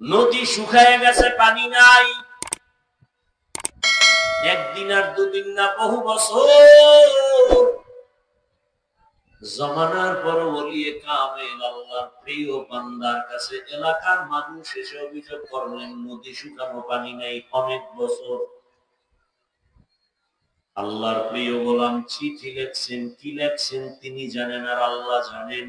নদী শুকায় গেছে, পানি নাই। একদিন আর দুদিন না, বহু বছর। জমানার পর বলিয়ে কামেল আল্লাহর প্রিয় বান্দার কাছে এলাকার মানুষ এসে অভিযোগ করলেন, নদী শুকানো, পানি নাই, অনেক বছর। আল্লাহর প্রিয় গোলাম চিঠি লেখছেন, কি লেখছেন তিনি জানেন আর আল্লাহ জানেন।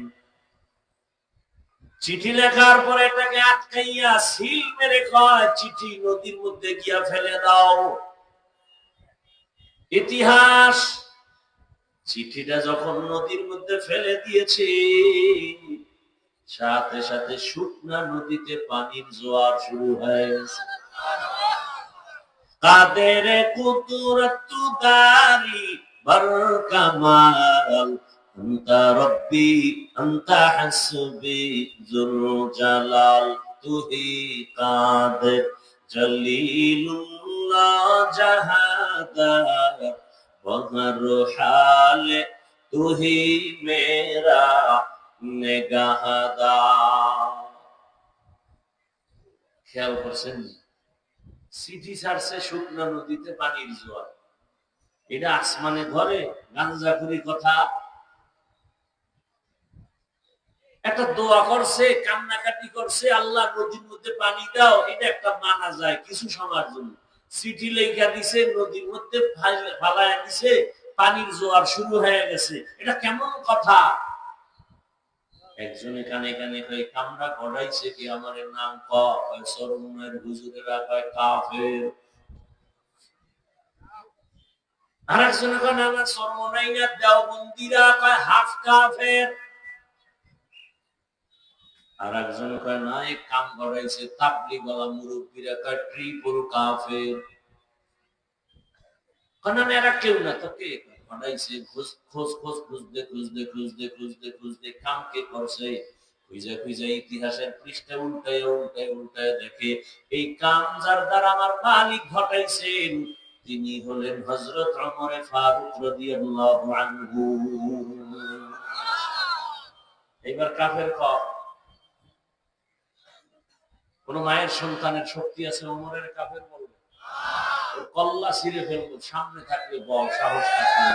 চিঠি লেখার পরে এটাকে আটকাইয়া সিল মেরে কয় চিঠি নদীর মধ্যে গিয়া ফেলে দাও। ইতিহাস, চিঠিটা যখন নদীর মধ্যে ফেলে দিয়েছে, সাথে সাথে শুকনা নদীতে পানির জোয়ার শুরু হয়ে গেছে। কাদের কুদরত দারি বর কামাল أنت ربي أنت حسبي ذو الجلال তুহি কাদের جليل الله جهادار وهر حال তুহি মেরা নেগাহাদার খেয়াল করছেন সিটি ছাড়ছে শুকনা নদীতে পানির জোয়ার এটা আসমানে ধরে গাঞ্জাখুরি কথা একটা দোয়া করছে, কান্নাকাটি করছে আল্লাহ নদীর মধ্যে পানি দাও, এটা একটা মানা যায় কিছু সময়ের জন্য। চিঠি লেখা দিছে, নদীর মধ্যে ফাল- ফালায়া দিছে, পানির জোয়ার শুরু হয়ে গেছে। এটা কেমন কথা? একজনে কানে কানে কয়, কামরা গড়াইছে কি আমার নাম কয়, সরমনের হুজুরেরা কয়, কাফের। আর একজনে কয়, না আমার সরমনাই না, দেওবন্দিরা কয়, হাফ কাফের। আর একজন কয় কাম করাইছে, তাবলি গলা মুরব্বীরা কয় ট্রিপল কাফের। কারণ এরা কেউ না, তো কে খোঁজ খোঁজ খোঁজ খুঁজতে খুঁজতে খুঁজতে খুঁজতে খুঁজতে করছে? খুঁজে খুঁজে ইতিহাসের পৃষ্ঠা উল্টায় উল্টায় উল্টায় দেখে, এই কাম যার দ্বারা আমার মালিক ঘটাইছেন, তিনি হলেন হজরত ওমরে ফারুক রাদিয়াল্লাহু আনহু। এইবার কাফের কর কোন মায়ের সন্তানের শক্তি আছে? অমরের কাফের বলবে। কল্লা ছিঁড়ে ফেলব, সামনে থাকলে বল, সাহস থাকলে